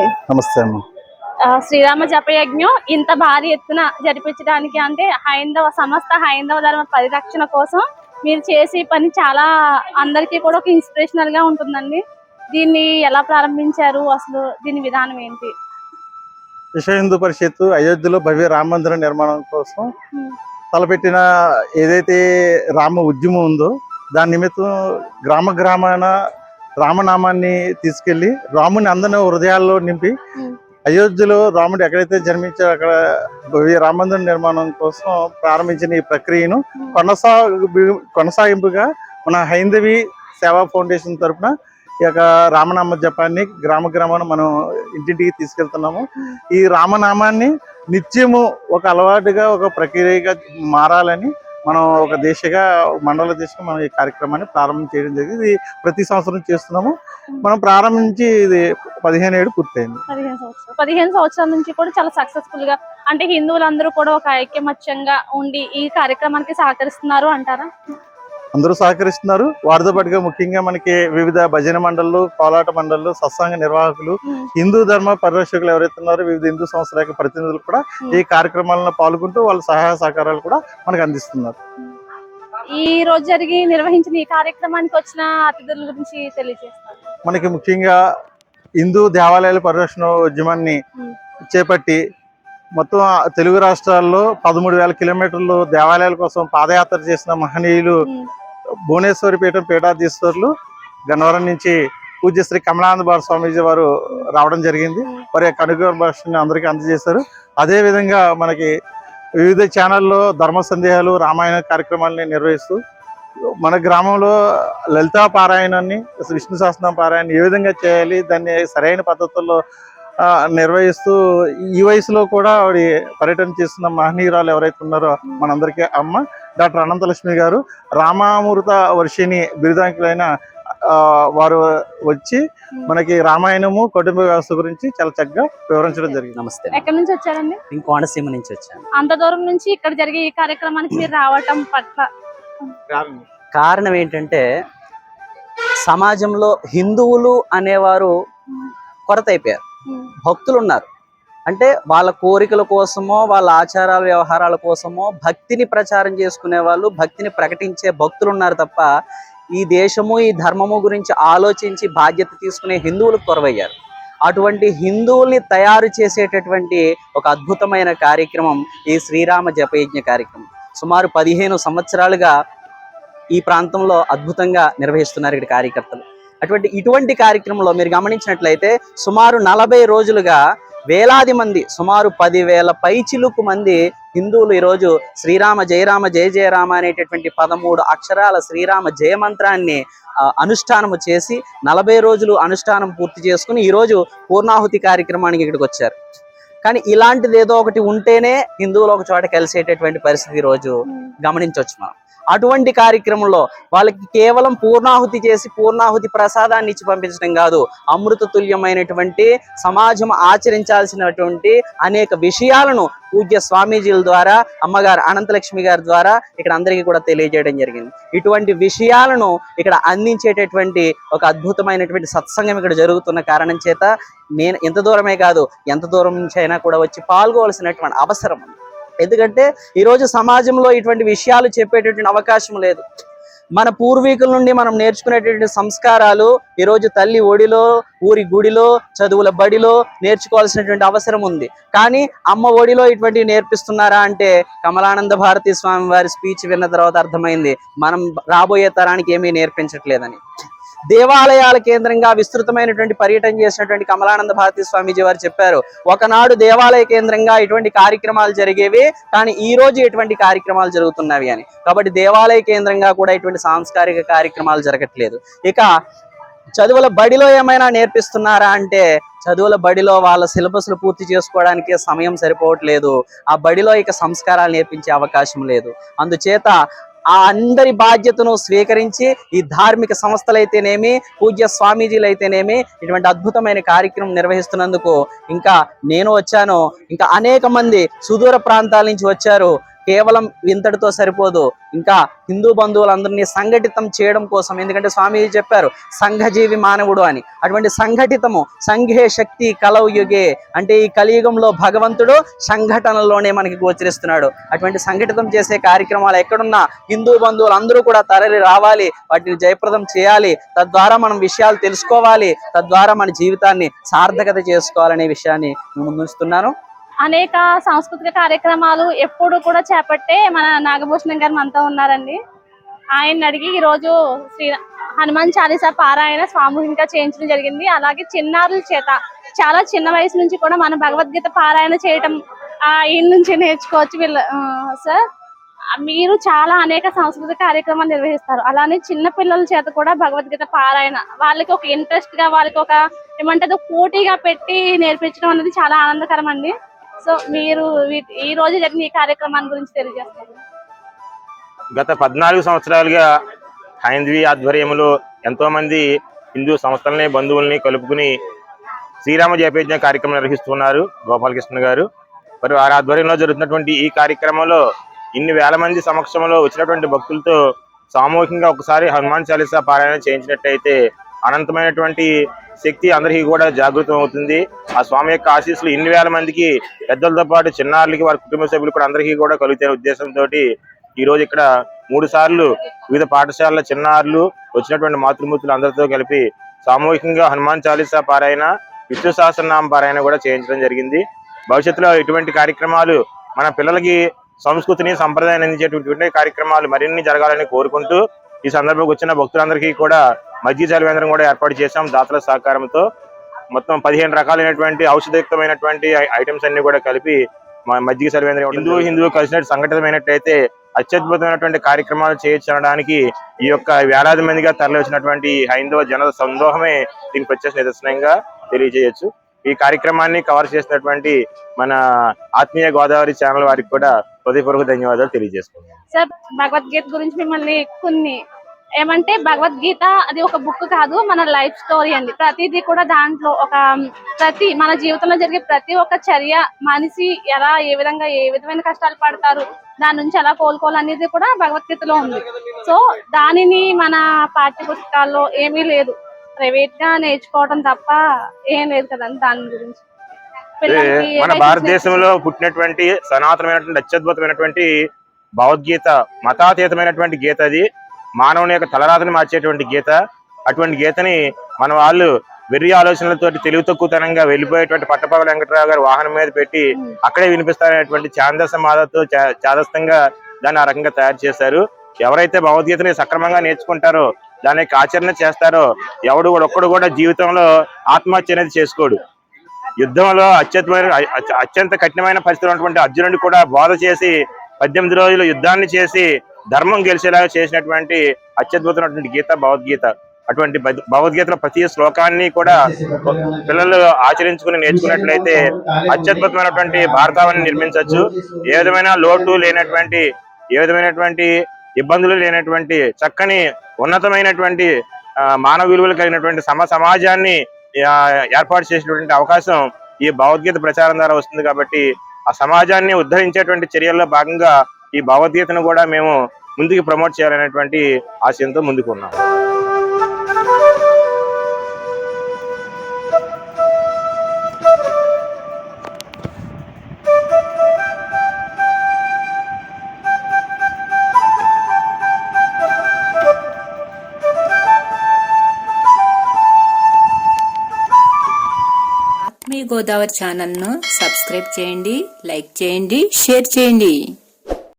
అండి నమస్తే అమ్మ. ఆ, శ్రీరామ జపయజ్ఞం ఇంత భారీ ఎత్తున జరిపించడానికి అంటే హైందవ సమస్త హైందవ ధర్మ పరిరక్షణ కోసం మీరు చేసే పని చాలా అందరికీ కూడా ఒక ఇన్స్పిరేషనల్గా ఉంటుందండి. దీన్ని ఎలా ప్రారంభించారు? అసలు దీని విధానం ఏంటి? విశ్వ హిందూ పరిషత్తు అయోధ్యలో భవ్య రామ మందిర నిర్మాణం కోసం తలపెట్టిన ఏదైతే రామ ఉద్యమం ఉందో దాని నిమిత్తం గ్రామ గ్రామాన రామనామాన్ని తీసుకెళ్ళి రాముని అందరి హృదయాల్లో నింపి. అయోధ్యలో రాముడు ఎక్కడైతే జన్మించారో అక్కడ భవ్య రామ మందిర నిర్మాణం కోసం ప్రారంభించిన ఈ ప్రక్రియను కొనసాగు కొనసాగింపుగా మన హైందవి సేవా ఫౌండేషన్ తరపున ఈ యొక్క రామనామ జపాన్ని గ్రామ గ్రామాన మనం ఇంటింటికి తీసుకెళ్తున్నాము. ఈ రామనామాన్ని నిత్యము ఒక అలవాటుగా ఒక ప్రక్రియగా మారాలని మనం ఒక దిశగా మండల దిశగా మనం ఈ కార్యక్రమాన్ని ప్రారంభం చేయడం జరిగింది. ఇది ప్రతి సంవత్సరం చేస్తున్నాము. మనం ప్రారంభించి ఇది పదిహేను ఏడు పూర్తయింది. పదిహేను సంవత్సరాలు. పదిహేను సంవత్సరాల నుంచి కూడా చాలా సక్సెస్ఫుల్గా అంటే హిందువులందరూ కూడా ఒక ఐక్యమత్యంగా ఉండి ఈ కార్యక్రమానికి సహకరిస్తున్నారు అంటారా? అందరూ సహకరిస్తున్నారు వారితో పాటుగా ముఖ్యంగా మనకి వివిధ భజన మండళ్ళు కోలాట మండళ్ళు సత్సంగ నిర్వాహకులు. హిందూ ధర్మ పరిరక్షకులు ఎవరైతే ఉన్నారో వివిధ హిందూ సంస్థల యొక్క ప్రతినిధులు కూడా. ఈ కార్యక్రమాలను పాల్గొంటూ వాళ్ళ సహాయ సహకారాలు కూడా మనకు అందిస్తున్నారు ఈ రోజు జరిగి నిర్వహించిన ఈ కార్యక్రమానికి వచ్చిన అతిథుల గురించి తెలియజేస్తారు మనకి ముఖ్యంగా హిందూ దేవాలయాల పరిరక్షణ ఉద్యమాన్ని. చేపట్టి మొత్తం తెలుగు రాష్ట్రాల్లో పదమూడు వేల కిలోమీటర్లు దేవాలయాల కోసం పాదయాత్ర చేసిన మహనీయులు భువనేశ్వరి పీఠం పీఠాధీశ్వరులు గన్నవరం నుంచి పూజ్య శ్రీ కమలానంద భార స్వామీజీ వారు రావడం జరిగింది. వారి యొక్క అనుగ్రహ భాషని అందరికీ అందజేశారు. అదే విధంగా మనకి వివిధ ఛానల్లో ధర్మ సందేహాలు రామాయణ కార్యక్రమాలని నిర్వహిస్తూ మన గ్రామంలో లలితా పారాయణాన్ని విష్ణు సహస్రనామ పారాయణ ఏ విధంగా చేయాలి దాన్ని సరైన పద్ధతుల్లో నిర్వహిస్తూ ఈ వయసులో కూడా ఆవిడ పర్యటన చేస్తున్న మహనీయురాలు ఎవరైతే ఉన్నారో మనందరికీ అమ్మ డాక్టర్ అనంతలక్ష్మి గారు రామామృత వర్షిణి బిరుదాంకులైన ఆ, వారు వచ్చి మనకి రామాయణము కుటుంబ వ్యవస్థ గురించి చాలా చక్కగా వివరించడం జరిగింది. నమస్తే. ఎక్కడి నుంచి వచ్చారండి? నేను కోనసీమ నుంచి వచ్చాను. అంత దూరం నుంచి ఇక్కడ జరిగే ఈ కార్యక్రమానికి మీరు రావటం పట్ల. కారణం ఏంటంటే సమాజంలో హిందువులు అనేవారు కొరత అయిపోయారు. భక్తులు ఉన్నారు అంటే వాళ్ళ కోరికల కోసమో వాళ్ళ ఆచారాల వ్యవహారాల కోసమో భక్తిని ప్రచారం చేసుకునే వాళ్ళు భక్తిని ప్రకటించే భక్తులు ఉన్నారు తప్ప ఈ దేశము ఈ ధర్మము గురించి ఆలోచించి బాధ్యత తీసుకునే హిందువులు కొరవయ్యారు. అటువంటి హిందువుల్ని తయారు చేసేటటువంటి ఒక అద్భుతమైన కార్యక్రమం ఈ శ్రీరామ జపయజ్ఞ కార్యక్రమం. సుమారు పదిహేను సంవత్సరాలుగా ఈ ప్రాంతంలో అద్భుతంగా నిర్వహిస్తున్నారు ఇక్కడ కార్యకర్తలు. అటువంటి ఇటువంటి కార్యక్రమంలో మీరు గమనించినట్లయితే సుమారు నలభై రోజులుగా వేలాది మంది సుమారు పదివేల పైచిలుకు మంది హిందువులు ఈరోజు శ్రీరామ జయరామ జయ జయరామ అనేటటువంటి పదమూడు అక్షరాల శ్రీరామ జయమంత్రాన్ని అనుష్ఠానము చేసి నలభై రోజులు అనుష్ఠానం పూర్తి చేసుకుని ఈరోజు పూర్ణాహుతి కార్యక్రమానికి ఇక్కడికి వచ్చారు. కానీ ఇలాంటిది ఏదో ఒకటి ఉంటేనే హిందువులు ఒక చోట కలిసేటటువంటి పరిస్థితి ఈరోజు ఉమ్, గమనించవచ్చు మనం. అటువంటి కార్యక్రమంలో వాళ్ళకి కేవలం పూర్ణాహుతి చేసి పూర్ణాహుతి ప్రసాదాన్ని ఇచ్చి పంపించడం కాదు అమృత తుల్యమైనటువంటి సమాజం ఆచరించాల్సినటువంటి అనేక విషయాలను పూజ్య స్వామీజీల ద్వారా అమ్మగారు అనంతలక్ష్మి గారి ద్వారా ఇక్కడ అందరికీ కూడా తెలియజేయడం జరిగింది. ఇటువంటి విషయాలను ఇక్కడ అందించేటటువంటి ఒక అద్భుతమైనటువంటి సత్సంగం ఇక్కడ జరుగుతున్న కారణం చేత నేను ఎంత దూరమే కాదు ఎంత దూరం నుంచి అయినా కూడా వచ్చి పాల్గొవలసినటువంటి అవసరం ఉంది. ఎందుకంటే ఈరోజు సమాజంలో ఇటువంటి విషయాలు చెప్పేటటువంటి అవకాశం లేదు. మన పూర్వీకుల నుండి మనం నేర్చుకునేటటువంటి సంస్కారాలు ఈరోజు తల్లి ఒడిలో ఊరి గుడిలో చదువుల బడిలో నేర్చుకోవాల్సినటువంటి అవసరం ఉంది. కానీ అమ్మ ఒడిలో ఇటువంటివి నేర్పిస్తున్నారా అంటే కమలానంద భారతి స్వామి వారి స్పీచ్ విన్న తర్వాత అర్థమైంది. మనం రాబోయే తరానికి ఏమీ నేర్పించట్లేదని. దేవాలయాల కేంద్రంగా విస్తృతమైనటువంటి పర్యటన చేసినటువంటి కమలానంద భారతి స్వామీజీ వారు చెప్పారు. ఒకనాడు దేవాలయ కేంద్రంగా ఇటువంటి కార్యక్రమాలు జరిగేవి కానీ ఈ రోజు ఎటువంటి కార్యక్రమాలు జరుగుతున్నవి అని. కాబట్టి దేవాలయ కేంద్రంగా కూడా ఇటువంటి సాంస్కారిక కార్యక్రమాలు జరగట్లేదు. ఇక చదువుల బడిలో ఏమైనా నేర్పిస్తున్నారా అంటే చదువుల బడిలో వాళ్ళ సిలబస్లు పూర్తి చేసుకోవడానికి సమయం సరిపోవట్లేదు. ఆ బడిలో ఇక సంస్కారాలు నేర్పించే అవకాశం లేదు. అందుచేత ఆ అందరి బాధ్యతను స్వీకరించి ఈ ధార్మిక సంస్థలైతేనేమి పూజ్య స్వామీజీలైతేనేమి ఇటువంటి అద్భుతమైన కార్యక్రమం నిర్వహిస్తున్నందుకు ఇంకా నేను వచ్చాను. ఇంకా అనేక మంది సుదూర ప్రాంతాల నుంచి వచ్చారు. కేవలం ఇంతటితో సరిపోదు. ఇంకా హిందూ బంధువులందరినీ సంఘటితం చేయడం కోసం ఎందుకంటే స్వామి చెప్పారు సంఘజీవి మానవుడు అని. అటువంటి సంఘటితము సంఘే శక్తి కలవు యుగే అంటే ఈ కలియుగంలో భగవంతుడు సంఘటనలోనే మనకి గోచరిస్తున్నాడు. అటువంటి సంఘటితం చేసే కార్యక్రమాలు ఎక్కడున్నా హిందూ బంధువులు అందరూ కూడా తరలి రావాలి వాటిని జయప్రదం చేయాలి. తద్వారా మనం విషయాలు తెలుసుకోవాలి తద్వారా మన జీవితాన్ని సార్థకత చేసుకోవాలనే విషయాన్ని ముందుస్తున్నాను అనేక సాంస్కృతిక కార్యక్రమాలు ఎప్పుడు కూడా చేపట్టే మన నాగభూషణం గారు మనతో ఉన్నారండి. ఆయన అడిగి ఈ రోజు శ్రీ హనుమాన్ చాలీసా పారాయణ సామూహికంగా చేయించడం జరిగింది. అలాగే చిన్నారుల చేత చాలా చిన్న వయసు నుంచి కూడా మన భగవద్గీత పారాయణ చేయటం ఈయన నుంచి నేర్చుకోవచ్చు వీళ్ళ. సార్ మీరు చాలా అనేక సాంస్కృతిక కార్యక్రమాలు నిర్వహిస్తారు. అలానే చిన్న పిల్లల చేత కూడా భగవద్గీత పారాయణ వాళ్ళకి ఒక ఇంట్రెస్ట్గా వాళ్ళకి ఒక ఏమంటే పోటీగా పెట్టి నేర్పించడం అనేది చాలా ఆనందకరం అండి సో మీరు ఈ రోజు జరిగిన ఈ కార్యక్రమాన్ని గురించి తెలియజేస్తారు? గత పద్నాలుగు సంవత్సరాలుగా హైందవి ఆధ్వర్యంలో ఎంతో మంది హిందూ సంస్థలని బంధువుల్ని కలుపుకుని శ్రీరామ జయపేజ్ఞ కార్యక్రమం నిర్వహిస్తున్నారు గోపాలకృష్ణ గారు. మరి వారి ఆధ్వర్యంలో జరుగుతున్నటువంటి ఈ కార్యక్రమంలో ఇన్ని వేల మంది సమక్షంలో వచ్చినటువంటి భక్తులతో సామూహికంగా ఒకసారి హనుమాన్ చాలీసా పారాయణ చేయించినట్టయితే అనంతమైనటువంటి శక్తి అందరికీ కూడా జాగృతం అవుతుంది ఆ స్వామి యొక్క ఆశీస్సులు ఇన్ని వేల మందికి పెద్దలతో పాటు చిన్నారులకి వారి కుటుంబ సభ్యులు కూడా అందరికీ కూడా కలుగుతున్న ఉద్దేశంతో ఈ రోజు ఇక్కడ మూడు సార్లు వివిధ పాఠశాలల చిన్నారులు వచ్చినటువంటి మాతృమూర్తులు అందరితో కలిపి సామూహికంగా హనుమాన్ చాలీసా పారాయణ విష్ణు సహస్రనామ పారాయణ కూడా చేయించడం జరిగింది. భవిష్యత్తులో ఇటువంటి కార్యక్రమాలు మన పిల్లలకి సంస్కృతిని సంప్రదాయాన్ని అందించేటువంటి కార్యక్రమాలు మరిన్ని జరగాలని కోరుకుంటూ ఈ సందర్భంగా వచ్చిన భక్తులందరికీ కూడా మధ్య జలవేంద్రం కూడా ఏర్పాటు చేశాం. దాతల సహకారంతో మొత్తం పదిహేను రకాలైనటువంటి ఔషధయుక్తమైనటువంటి ఐటమ్స్ అన్ని కూడా కలిపి మ- మజ్జిగ సర్వేంద్రం హిందూ హిందూ కలిసినట్టు సంఘటితమైనట్టయితే అత్యద్భుతమైనటువంటి కార్యక్రమాలు చేయొచ్చనడానికి ఈ యొక్క వేలాది మందిగా తరలి వచ్చినటువంటి హైందవ జన సందోహమే దీనికి ప్రత్యక్ష నిదర్శనంగా తెలియజేయొచ్చు. ఈ కార్యక్రమాన్ని కవర్ చేసినటువంటి మన ఆత్మీయ గోదావరి ఛానల్ వారికి కూడా హృదయపూర్వక ధన్యవాదాలు తెలియజేసుకుంటున్నాను. సార్ భగవద్గీత గురించి మిమ్మల్ని కొన్ని ఏమంటే భగవద్గీత అది ఒక బుక్ కాదు మన లైఫ్ స్టోరీ అండి. ప్రతిదీ కూడా దాంట్లో ఒక ప్రతి మన జీవితంలో జరిగే ప్రతి ఒక్క చర్య మనిషి ఎలా ఏ విధంగా ఏ విధమైన కష్టాలు పడతారు దాని నుంచి ఎలా కోలుకోవాలనేది కూడా భగవద్గీతలో ఉంది. సో దానిని మన పాఠ్య పుస్తకాల్లో ఏమీ లేదు. ప్రైవేట్గా నేర్చుకోవడం తప్ప ఏం లేదు కదండి దాని గురించి. మన భారతదేశంలో పుట్టినటువంటి సనాతనమైనటువంటి అత్యద్భుతమైనటువంటి భగవద్గీత మతాతీతమైనటువంటి గీత అది. మానవుని యొక్క తలరాతని మార్చేటువంటి గీత. అటువంటి గీతని మన వాళ్ళు వెర్రి ఆలోచనలతోటి తెలివి తక్కువతనంగా వెళ్ళిపోయేటువంటి పట్టపగల వెంకటరావు గారు వాహనం మీద పెట్టి అక్కడే వినిపిస్తారనేటువంటి ఛాందస మాధతో చా- చాదస్తంగా దాన్ని ఆ రకంగా తయారు చేశారు. ఎవరైతే భగవద్గీతని సక్రమంగా నేర్చుకుంటారో దాని యొక్క ఆచరణ చేస్తారో ఎవడు కూడా ఒక్కడు కూడా జీవితంలో ఆత్మహత్య అనేది చేసుకోడు. యుద్ధంలో అత్యంతమైన అత్యంత కఠినమైన పరిస్థితులు ఉన్నటువంటి అర్జునుడిని కూడా బోధ చేసి పద్దెనిమిది రోజులు యుద్ధాన్ని చేసి ధర్మం గెలిచేలాగా చేసినటువంటి అత్యద్భుతమైనటువంటి గీత భగవద్గీత. అటువంటి భగవద్గీతలో ప్రతి శ్లోకాన్ని కూడా పిల్లలు ఆచరించుకుని నేర్చుకున్నట్లయితే అత్యద్భుతమైనటువంటి భారతావని నిర్మించవచ్చు. ఏ విధమైన లోటు లేనటువంటి ఏ విధమైనటువంటి ఇబ్బందులు లేనటువంటి చక్కని ఉన్నతమైనటువంటి మానవ విలువలు కలిగినటువంటి సమ సమాజాన్ని ఏర్పాటు చేసినటువంటి అవకాశం ఈ భగవద్గీత ప్రచారం ద్వారా వస్తుంది కాబట్టి ఆ సమాజాన్ని ఉద్ధరించేటువంటి చర్యల్లో భాగంగా ఈ భగవద్గీతను కూడా మేము ముందుకు ప్రమోట్ చేయాలనేటువంటి ఆశయంతో ముందుకు ఉన్నాం ఆత్మీయ గోదావరి ఛానల్ను సబ్స్క్రైబ్ చేయండి లైక్ చేయండి షేర్ చేయండి.